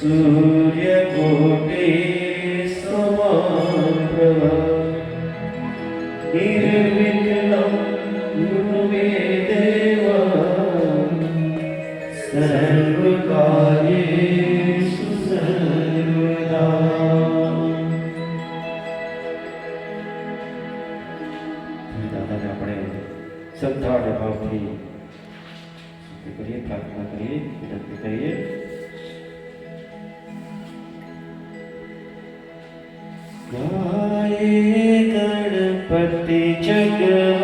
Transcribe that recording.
સૂર્યકોટી સમાપ્રભ નિર્વિઘ્નં ગુરુ મે દેવા સર્વકાર્યેષુ સર્વદા દાદાને આપણે શ્રદ્ધા અને ભાવથી સ્તુતિ કરીએ પ્રાર્થના કરીએ વિનંતી કરીએ ગાયે ગણપતિ જગમાં